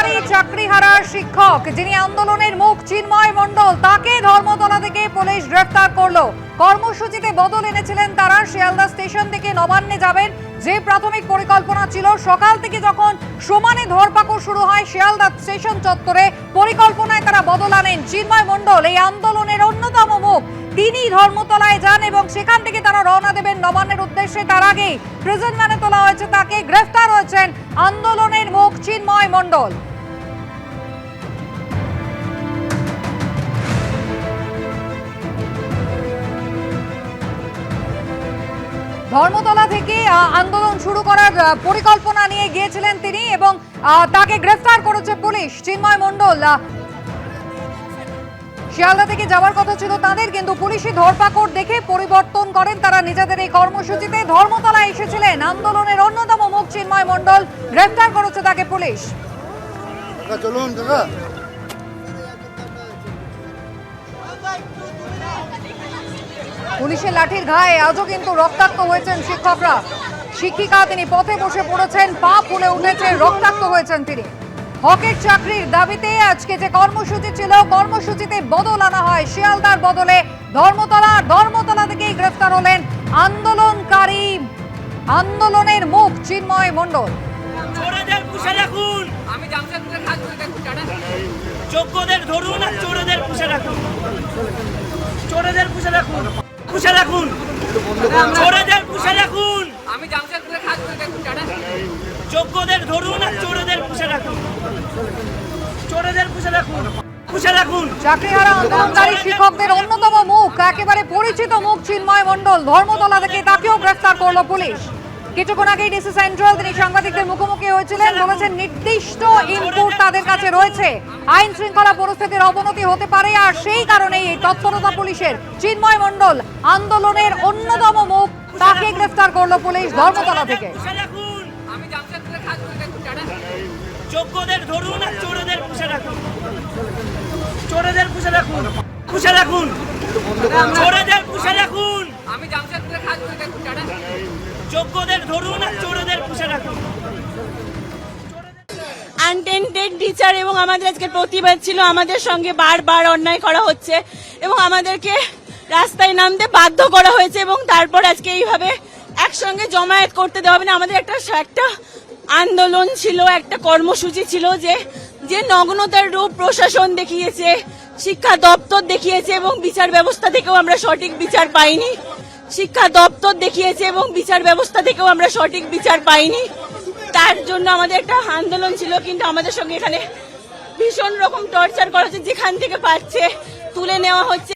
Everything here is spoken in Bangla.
সরকারি চাকরিহারা শিক্ষক যিনি আন্দোলনের মুখ চিন্ময় মণ্ডল, তাকে ধর্মতলা থেকে পুলিশ গ্রেফতার করল। কর্মসূচিতে বদল এনেছিলেন তারা। শিয়ালদা স্টেশন থেকে নবান্নে যাবেন। যে প্রাথমিক পরিকল্পনা ছিল, সকাল থেকে যখন সমানে ধরপাকড় শুরু হয়, শিয়ালদা স্টেশন চত্বরে পরিকল্পনায় তারা বদল আনেন। চিন্ময় মণ্ডল, এই আন্দোলনের অন্যতম মুখ। তিনি ধর্মতলায় যান এবং সেখান থেকে তারা রওনা দেবেন নবান্নের উদ্দেশ্যে। তার আগেই প্রিজন ম্যানে তোলা হয়েছে, তাকে গ্রেফতার হয়েছেন আন্দোলনের মুখ চিন্ময় মণ্ডল। ধর্মতলা থেকে আন্দোলন শুরু করার পরিকল্পনা নিয়ে গিয়েছিলেন তিনি এবং তাকে গ্রেফতার করেছে পুলিশ, চিন্ময় মণ্ডল। শিয়ালদা থেকে যাওয়ার কথা ছিল তাদের, কিন্তু পুলিশি ধরপাকড় দেখে পরিবর্তন করেন তারা নিজেদের এই কর্মসূচিতে। ধর্মতলায় এসেছিলেন আন্দোলনের অন্যতম মুখ চিন্ময় মণ্ডল, গ্রেফতার করেছে তাকে পুলিশ। চলুন পুলিশের লাঠির ঘায়ে আজও কিন্তু রক্তাক্ত হয়েছেন শিক্ষকরা। শিক্ষিকা তিনি পথে বসে পড়েছেন পা ফুলে উঠেছে রক্তাক্ত হয়েছেন তিনি। হকের চাকরির দাবিতে আজকে যে কর্মসূচি ছিল কর্মসূচিতে বদল আনা হয়। শিয়ালদার বদলে ধর্মতলা ধর্মতলা থেকেই গ্রেফতার হলেন আন্দোলনকারী আন্দোলনের মুখ চিন্ময় মণ্ডল। যোগ্যদের ধরুন আর চোরেদের পুষে রাখুন। চোরেদের পুষে রাখুন। পুষে রাখুন। চোরেদের পুষে রাখুন। আমি জামশেদপুরে কাজ করতে দেখুন যোগ্যদের ধরুন আর চোরেদের পুষে রাখুন। চোরেদের পুষে রাখুন। পুষে রাখুন। চাকরিহারা আন্দোলনকারী শিক্ষকদের অন্যতম মুখ একেবারে পরিচিত মুখ চিন্ময় মন্ডল ধর্মতলা থেকে তাকেও গ্রেফতার করল পুলিশ। কিছুক্ষণ আগেই ডিসি সেন্ট্রাল তিনি সাংবাদিকদের মুখোমুখি হয়েছিলেন, বলেছেন নির্দিষ্ট ইনপুট তাদের কাছে রয়েছে। আইন শৃঙ্খলা পরিস্থিতির অবনতি হতে পারে, আর সেই কারণেই এই তৎপরতা পুলিশের। চিন্ময় মণ্ডল আন্দোলনের অন্যতম মুখ, তাকে গ্রেফতার করল পুলিশ ধর্মতলা থেকে। রাখুন। আমি জামশেদপুরে কাজ টাটা। যোগ্যদের ধরুন আর চোরেদের পুষে রাখুন আনটেন্টেড টিচার এবং আমাদের আজকে প্রতিবাদ ছিল, আমাদের সঙ্গে বারবার অন্যায় করা হচ্ছে এবং আমাদেরকে রাস্তায় নামতে বাধ্য করা হয়েছে এবং তারপর আজকে এইভাবে একসঙ্গে জমায়েত করতে দেওয়া হবে না। আমাদের একটা একটা আন্দোলন ছিল, একটা কর্মসূচি ছিল যে যে নগ্নতার রূপ প্রশাসন দেখিয়েছে, শিক্ষা দপ্তর দেখিয়েছে এবং বিচার ব্যবস্থা থেকেও আমরা সঠিক বিচার পাইনি। শিক্ষা দপ্তর দেখিয়েছে এবং বিচার ব্যবস্থা থেকেও আমরা সঠিক বিচার পাইনি। তার জন্য আমাদের একটা আন্দোলন ছিল, কিন্তু আমাদের সঙ্গে এখানে ভীষণ রকম টর্চার করা হচ্ছে, যেখান থেকে পাচ্ছে, তুলে নেওয়া হচ্ছে।